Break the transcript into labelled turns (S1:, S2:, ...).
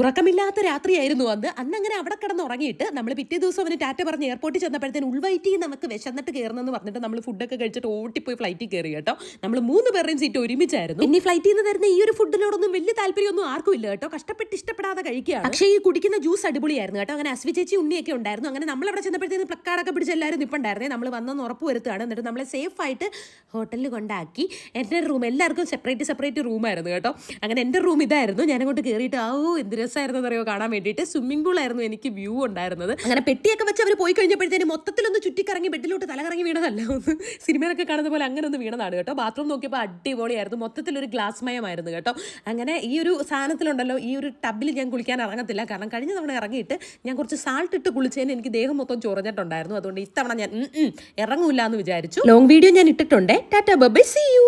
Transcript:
S1: ഉറക്കമില്ലാത്ത രാത്രിയായിരുന്നു അന്ന്. അന്ന് അങ്ങനെ അവിടെ കിടന്ന് ഉറങ്ങിയിട്ട് നമ്മൾ പിറ്റേ ദിവസം അവന് ടാറ്റ പറഞ്ഞ് എയർപോർട്ടിൽ ചെന്നപ്പോഴത്തേന് ഉൾവൈറ്റി നമുക്ക് വിശന്നിട്ട് കയറുന്നെന്ന് പറഞ്ഞിട്ട് നമ്മൾ ഫുഡൊക്കെ കഴിച്ചിട്ട് ഓട്ടിപ്പോയി ഫ്ലൈറ്റിൽ കയറി കേട്ടോ. നമ്മൾ മൂന്ന് പേരുടെയും സീറ്റ് ഒരുമിച്ചായിരുന്നു. ഇനി ഫ്ലൈറ്റിൽ നിന്ന് തരുന്ന ഈ ഒരു ഫുഡിനോടൊന്നും വലിയ താല്പര്യമൊന്നും ആർക്കും ഇല്ല കേട്ടോ. കഷ്ടപ്പെട്ട് ഇഷ്ടപ്പെടാതെ കഴിക്കുകയാണ്. പക്ഷേ ഈ കുടിക്കുന്ന ജ്യൂസ് അടിപൊളിയായിരുന്നു കേട്ടോ. അങ്ങനെ അസ്വി ചേച്ചി ഉണ്ണിയൊക്കെ ഉണ്ടായിരുന്നു. അങ്ങനെ നമ്മൾ അവിടെ ചെന്നപ്പോഴത്തേന് പ്ലക്കാർഡൊക്കെ പിടിച്ച് എല്ലാവരും നമ്മൾ വന്നെന്ന് ഉറപ്പ് വരുത്തുകയാണ് എന്നിട്ട് നമ്മളെ സേഫ് ആയിട്ട് ഹോട്ടലിൽ കൊണ്ടാക്കി എന്റെ റൂം എല്ലാവർക്കും സെപ്പറേറ്റ് സെപ്പറേറ്റ് റൂമായിരുന്നു കേട്ടോ. അങ്ങനെ എന്റെ റൂം ഇതായിരുന്നു. ഞാൻ അങ്ങോട്ട് കയറിയിട്ട് ആ ഓ എന്ത് രസമായിരുന്നു അറിയോ കാണാൻ വേണ്ടിയിട്ട്? സ്വിമ്മിംഗ് പൂൾ ആയിരുന്നു എനിക്ക് വ്യൂ ഉണ്ടായിരുന്നത്. അങ്ങനെ പെട്ടിയൊക്കെ വെച്ച് അവർ പോയി കഴിഞ്ഞപ്പോഴത്തേന് മൊത്തത്തിലൊന്ന് ചുറ്റിക്കറങ്ങി ബെഡിലോട്ട് തലകറങ്ങി വീണതല്ല? ഒന്ന് സിനിമയിലൊക്കെ കാണുന്ന പോലെ അങ്ങനെ ഒന്ന് വീണതാണ് കേട്ടോ. ബാത്റൂം നോക്കിയപ്പോൾ അടിപൊളിയായിരുന്നു. മൊത്തത്തിലൊരു ഗ്ലാസ് മയമായിരുന്നു കേട്ടോ. അങ്ങനെ ഈ ഒരു സാധനത്തിലുണ്ടല്ലോ ഈ ഒരു ടബിൽ ഞാൻ കുളിക്കാൻ ഇറങ്ങത്തില്ല. കാരണം കഴിഞ്ഞ തവണ ഇറങ്ങിയിട്ട് ഞാൻ കുറച്ച് സാൾട്ട് ഇട്ട് കുളിച്ചതിന് എനിക്ക് ദേഹം മൊത്തം ചൊറഞ്ഞിട്ടുണ്ടായിരുന്നു. അതുകൊണ്ട് ഇത്തവണ ഞാൻ ഇറങ്ങൂല എന്ന് വിചാരിച്ചു. ലോങ് വീഡിയോ ഞാൻ ഇട്ടിട്ടുണ്ട്. Tata by C U